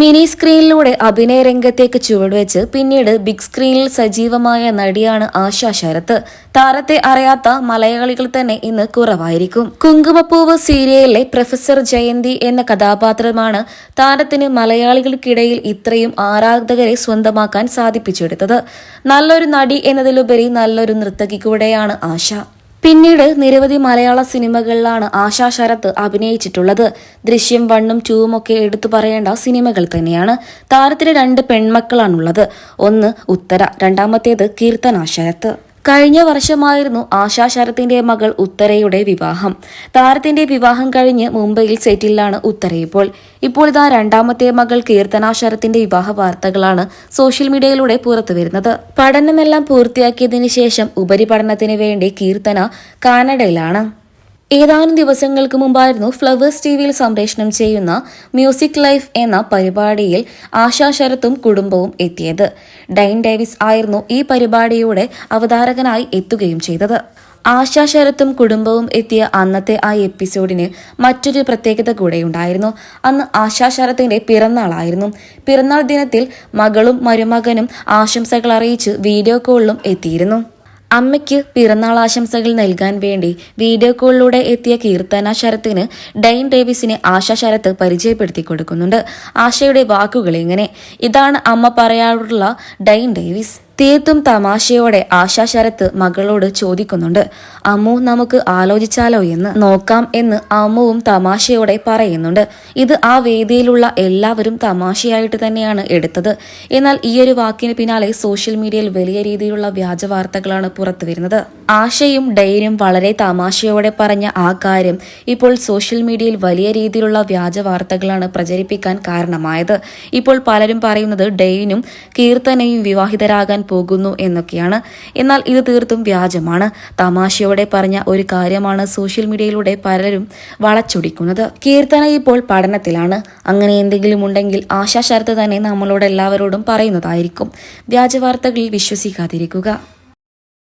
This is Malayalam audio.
മിനി സ്ക്രീനിലൂടെ അഭിനയ രംഗത്തേക്ക് ചുവടുവെച്ച് പിന്നീട് ബിഗ് സ്ക്രീനിൽ സജീവമായ നടിയാണ് ആശാ ശരത്ത്. താരത്തെ അറിയാത്ത മലയാളികൾ തന്നെ ഇന്ന് കുറവായിരിക്കും. കുങ്കുമപ്പൂവ് സീരിയലിലെ പ്രൊഫസർ ജയന്തി എന്ന കഥാപാത്രമാണ് താരത്തിന് മലയാളികൾക്കിടയിൽ ഇത്രയും ആരാധകരെ സ്വന്തമാക്കാൻ സാധിപ്പിച്ചെടുത്തത്. നല്ലൊരു നടി എന്നതിലുപരി നല്ലൊരു നൃത്തകി കൂടെയാണ് ആശ. പിന്നീട് നിരവധി മലയാള സിനിമകളിലാണ് ആശാ ശരത്ത് അഭിനയിച്ചിട്ടുള്ളത്. ദൃശ്യം വണ്ണും ടൂവും ഒക്കെ എടുത്തു പറയേണ്ട സിനിമകൾ തന്നെയാണ്. താരത്തിന് രണ്ട് പെൺമക്കളാണുള്ളത്. ഒന്ന് ഉത്തര രണ്ടാമത്തേത് കീർത്തന ശരത്ത്. കഴിഞ്ഞ വർഷമായിരുന്നു ആശാ ശരത്തിന്റെ മകൾ ഉത്തരയുടെ വിവാഹം. താരത്തിന്റെ വിവാഹം കഴിഞ്ഞ് മുംബൈയിൽ സെറ്റിലാണ് ഉത്തര ഇപ്പോൾ. ഇപ്പോൾ ഇതാ രണ്ടാമത്തെ മകൾ കീർത്തന ശരത്തിന്റെ വിവാഹ വാർത്തകളാണ് സോഷ്യൽ മീഡിയയിലൂടെ പുറത്തുവരുന്നത് പഠനമെല്ലാം പൂർത്തിയാക്കിയതിനു ശേഷം ഉപരിപഠനത്തിന് വേണ്ടി കീർത്തന കാനഡയിലാണ്. ഏതാനും ദിവസങ്ങൾക്ക് മുമ്പായിരുന്നു ഫ്ലവേഴ്സ് ടി വിയിൽ സംപ്രേഷണം ചെയ്യുന്ന മ്യൂസിക് ലൈഫ് എന്ന പരിപാടിയിൽ ആശാ ശരത്തും കുടുംബവും എത്തിയത്. ഡൈൻ ഡേവിസ് ആയിരുന്നു ഈ പരിപാടിയുടെ അവതാരകനായി എത്തുകയും ചെയ്തത്. ആശാ ശരത്തും കുടുംബവും എത്തിയ അന്നത്തെ ആ എപ്പിസോഡിന് മറ്റൊരു പ്രത്യേകത കൂടെ ഉണ്ടായിരുന്നു അന്ന് ആശാ ശരത്തിന്റെ പിറന്നാളായിരുന്നു. പിറന്നാൾ ദിനത്തിൽ മകളും മരുമകനും ആശംസകൾ അറിയിച്ച് വീഡിയോ കോളിലും എത്തിയിരുന്നു. അമ്മയ്ക്ക് പിറന്നാൾ ആശംസകൾ നൽകാൻ വേണ്ടി വീഡിയോ കോളിലൂടെ എത്തിയ കീർത്തന ശരത്തിന് ഡൈൻ ഡേവിസിനെ ആശ ശരത്ത് പരിചയപ്പെടുത്തി കൊടുക്കുന്നുണ്ട്. ആശയുടെ വാക്കുകൾ ഇങ്ങനെ. ഇതാണ് അമ്മ പറയാറുള്ള ഡൈൻ ഡേവിസ്. തീർത്തും തമാശയോടെ ആശാ ശരത്ത് മകളോട് ചോദിക്കുന്നുണ്ട് അമ്മു നമുക്ക് ആലോചിച്ചാലോ എന്ന്? നോക്കാം എന്ന് അമ്മുവും തമാശയോടെ പറയുന്നുണ്ട്. ഇത് ആ വേദിയിലുള്ള എല്ലാവരും തമാശയായിട്ട് തന്നെയാണ് എടുത്തത്. എന്നാൽ ഈയൊരു വാക്കിന് പിന്നാലെ സോഷ്യൽ മീഡിയയിൽ വലിയ രീതിയിലുള്ള വ്യാജ വാർത്തകളാണ് പുറത്തു വരുന്നത് ആശയും ഡെയിനും വളരെ തമാശയോടെ പറഞ്ഞ ആ കാര്യം ഇപ്പോൾ സോഷ്യൽ മീഡിയയിൽ വലിയ രീതിയിലുള്ള വ്യാജ വാർത്തകളാണ് പ്രചരിപ്പിക്കാൻ കാരണമായത്. ഇപ്പോൾ പലരും പറയുന്നത് ഡെയിനും കീർത്തനയും വിവാഹിതരാകാൻ പോകുന്നു എന്നൊക്കെയാണ്. എന്നാൽ ഇത് തീർത്തും വ്യാജമാണ്. തമാശയോടെ പറഞ്ഞ ഒരു കാര്യമാണ് സോഷ്യൽ മീഡിയയിലൂടെ പലരും വളച്ചൊടിക്കുന്നത്. കീർത്തന ഇപ്പോൾ പഠനത്തിലാണ്. അങ്ങനെ എന്തെങ്കിലും ഉണ്ടെങ്കിൽ ആശാശരത്ത് തന്നെ നമ്മളോട് എല്ലാവരോടും പറയുന്നതായിരിക്കും. വ്യാജ വാർത്തകളിൽ വിശ്വസിക്കാതിരിക്കുക.